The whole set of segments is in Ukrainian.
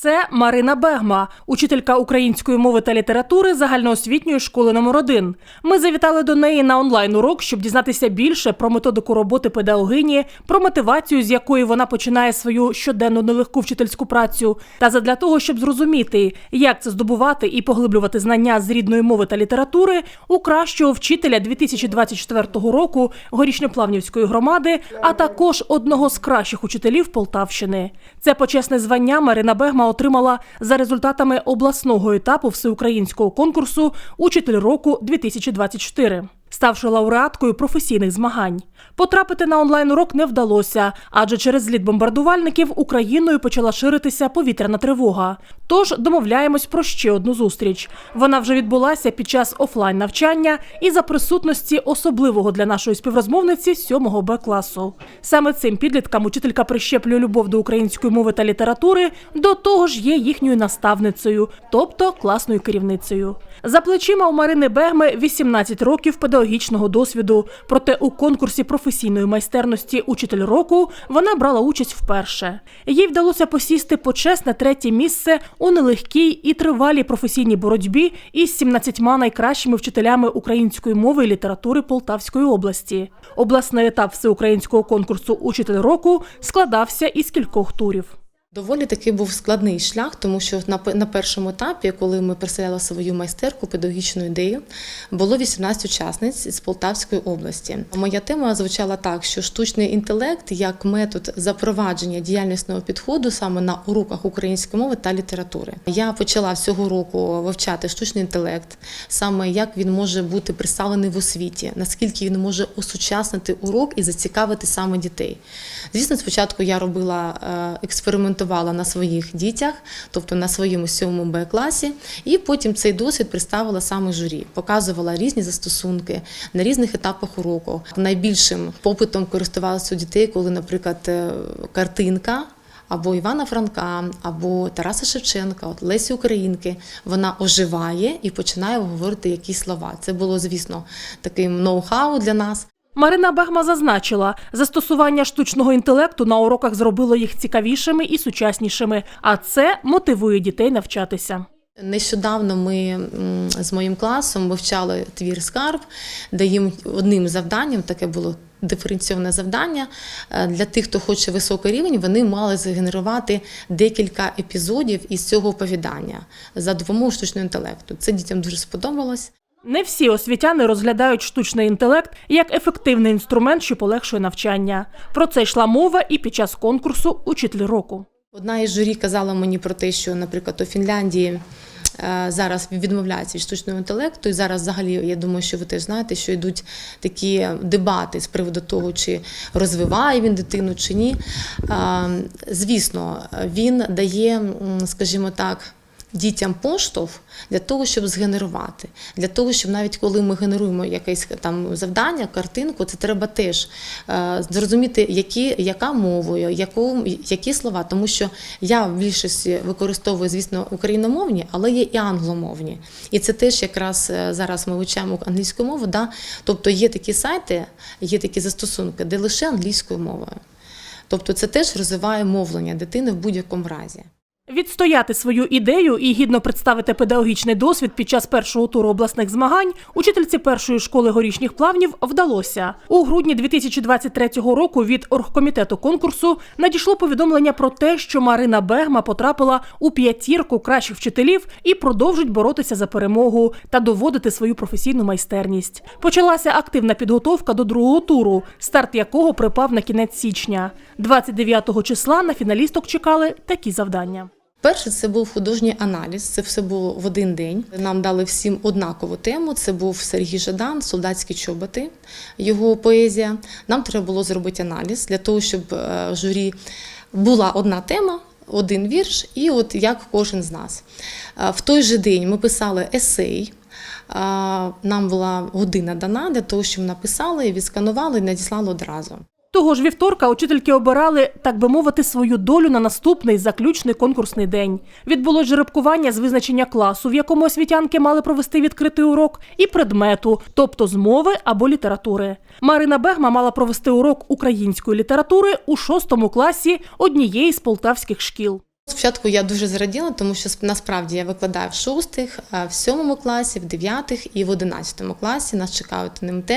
Це Марина Бегма, учителька української мови та літератури загальноосвітньої школи номер 1 Ми завітали до неї на онлайн-урок, щоб дізнатися більше про методику роботи педагогині, про мотивацію, з якої вона починає свою щоденну нелегку вчительську працю, та задля того, щоб зрозуміти, як це здобувати і поглиблювати знання з рідної мови та літератури у кращого вчителя 2024 року горішньоплавнівської громади, а також одного з кращих учителів Полтавщини. Це почесне звання Марина Бегма отримала за результатами обласного етапу всеукраїнського конкурсу Учитель року 2024 ставши лауреаткою професійних змагань. Потрапити на онлайн-урок не вдалося, адже через зліт бомбардувальників Україною почала ширитися повітряна тривога. Тож домовляємось про ще одну зустріч. Вона вже відбулася під час офлайн навчання і за присутності особливого для нашої співрозмовниці 7 Б класу. Саме цим підліткам учителька прищеплює любов до української мови та літератури, до того ж є їхньою наставницею, тобто класною керівницею. За плечима у Марини Бегми 18 років педагогічного досвіду. Проте у конкурсі професійної майстерності Учитель року вона брала участь вперше. Їй вдалося посісти почесне третє місце у нелегкій і тривалій професійній боротьбі із 17 найкращими вчителями української мови і літератури Полтавської області. Обласний етап всеукраїнського конкурсу Учитель року складався із кількох турів. Доволі таки був складний шлях, тому що на, першому етапі, коли ми представляли свою майстерку, педагогічну ідею, було 18 учасниць з Полтавської області. Моя тема звучала так, що штучний інтелект як метод запровадження діяльнісного підходу саме на уроках української мови та літератури. Я почала цього року вивчати штучний інтелект, саме як він може бути представлений в освіті, наскільки він може осучаснити урок і зацікавити саме дітей. Звісно, спочатку я робила е, експериментувала на своїх дітях, тобто на своєму сьомому Б класі, і потім цей досвід представила саме журі, показувала різні застосунки на різних етапах уроку. Найбільшим попитом користувалися у дітей, коли, наприклад, е, картинка. Або Івана Франка, або Тараса Шевченка, от Лесі Українки, вона оживає і починає говорити якісь слова. Це було, звісно, таким ноу-хау для нас. Марина Бегма зазначила, застосування штучного інтелекту на уроках зробило їх цікавішими і сучаснішими, а це мотивує дітей навчатися. Нещодавно ми з моїм класом вивчали твір скарб, де їм одним завданням таке було. Диференційне завдання е, для тих, хто хоче високий рівень, вони мали згенерувати декілька епізодів із цього оповідання за допомогою штучного інтелекту. Це дітям дуже сподобалось. Не всі освітяни розглядають штучний інтелект як ефективний інструмент, що полегшує навчання. Про це йшла мова і під час конкурсу Учитель року. Одна із журі казала мені про те, що, наприклад, у Фінляндії е, зараз відмовляються від штучного інтелекту, і зараз, взагалі, я думаю, що ви теж знаєте, що йдуть такі дебати з приводу того, чи розвиває він дитину, чи ні. Е, Звісно, він дає, скажімо так. Дітям поштовх для того, щоб згенерувати, для того, щоб навіть коли ми генеруємо якесь там завдання, картинку, це треба теж е, зрозуміти, які, яка мовою, яку, які слова, тому що я в більшості використовую, звісно, україномовні, але є і англомовні. І це теж якраз е, зараз ми вивчаємо англійську мову. Да? Тобто є такі сайти, є такі застосунки, де лише англійською мовою. Тобто це теж розвиває мовлення дитини в будь-якому разі. Відстояти свою ідею і гідно представити педагогічний досвід під час першого туру обласних змагань учительці першої школи горішніх плавнів вдалося. У грудні 2023 року від оргкомітету конкурсу надійшло повідомлення про те, що Марина Бегма потрапила у п'ятірку кращих вчителів і продовжить боротися за перемогу та доводити свою професійну майстерність. Почалася активна підготовка до другого туру, старт якого припав на кінець січня. 29 числа на фіналісток чекали такі завдання. Перше, це був художній аналіз. Це все було в один день. Нам дали всім однакову тему. Це був Сергій Жадан, солдатські чоботи, його поезія. Нам треба було зробити аналіз для того, щоб е, в журі була одна тема. Один вірш, і от як кожен з нас. Е, В той же день ми писали есей. Е, Нам була година дана для того, щоб написали, відсканували і надіслали одразу. Того ж вівторка учительки обирали, так би мовити, свою долю на наступний заключний конкурсний день. Відбулось жеребкування з визначення класу, в якому освітянки мали провести відкритий урок, і предмету, тобто з мови або літератури. Марина Бегма мала провести урок української літератури у шостому класі однієї з полтавських шкіл. Спочатку я дуже зраділа, тому що насправді я викладаю в шостих, в сьомому класі, в дев'ятих і в одинадцятому класі. Нас чекають НМТ.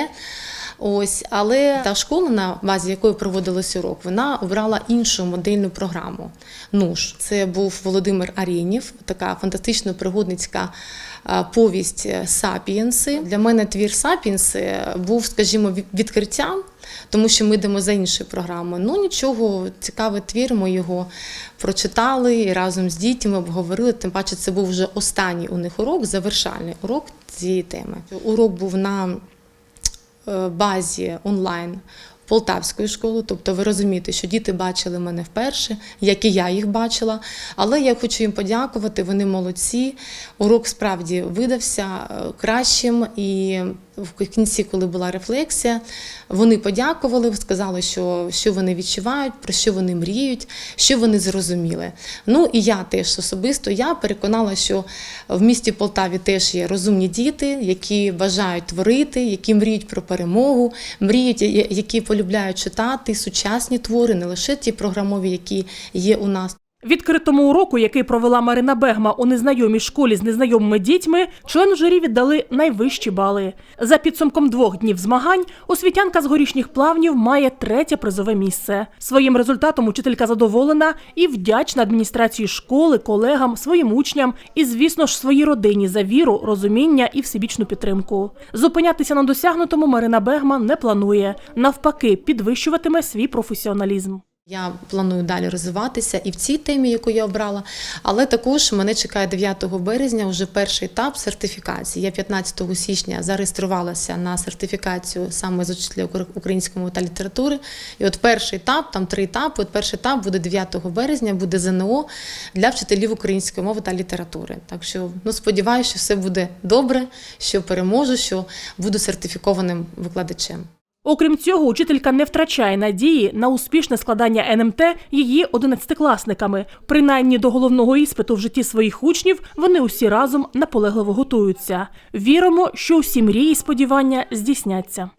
Ось, але та школа, на базі якої проводилось урок, вона обрала іншу модельну програму. Нуж Це був Володимир Арєнів, така фантастично пригодницька повість е, Сапієнси. Для мене твір Сапієнси був, скажімо, відкриттям, тому що ми йдемо за іншою програмою. Ну нічого, цікавий твір. Ми його прочитали і разом з дітьми обговорили. Тим паче, це був вже останній у них урок, завершальний урок цієї теми. Урок був на е, базі онлайн Полтавської школи. Тобто ви розумієте, що діти бачили мене вперше, як і я їх бачила. Але я хочу їм подякувати, вони молодці. Урок справді видався е, кращим. І в кінці, коли була рефлексія, вони подякували, сказали, що, що вони відчувають, про що вони мріють, що вони зрозуміли. Ну і я теж особисто я переконала, що в місті Полтаві теж є розумні діти, які бажають творити, які мріють про перемогу, мріють, які полюбляють читати сучасні твори, не лише ті програмові, які є у нас. Відкритому уроку, який провела Марина Бегма у незнайомій школі з незнайомими дітьми, член журі віддали найвищі бали. За підсумком двох днів змагань освітянка з горішніх плавнів має третє призове місце. Своїм результатом учителька задоволена і вдячна адміністрації школи, колегам, своїм учням і, звісно ж, своїй родині за віру, розуміння і всебічну підтримку. Зупинятися на досягнутому Марина Бегма не планує. Навпаки, підвищуватиме свій професіоналізм. Я планую далі розвиватися і в цій темі, яку я обрала. Але також мене чекає 9 березня вже перший етап сертифікації. Я 15 січня зареєструвалася на сертифікацію саме з учителя української мови та літератури. І от перший етап, там три етапи. От перший етап буде 9 березня, буде ЗНО для вчителів української мови та літератури. Так що ну сподіваюся, що все буде добре, що переможу, що буду сертифікованим викладачем. Окрім цього, учителька не втрачає надії на успішне складання НМТ її одинадцятикласниками. Принаймні до головного іспиту в житті своїх учнів вони усі разом наполегливо готуються. Віримо, що усі мрії і сподівання здійсняться.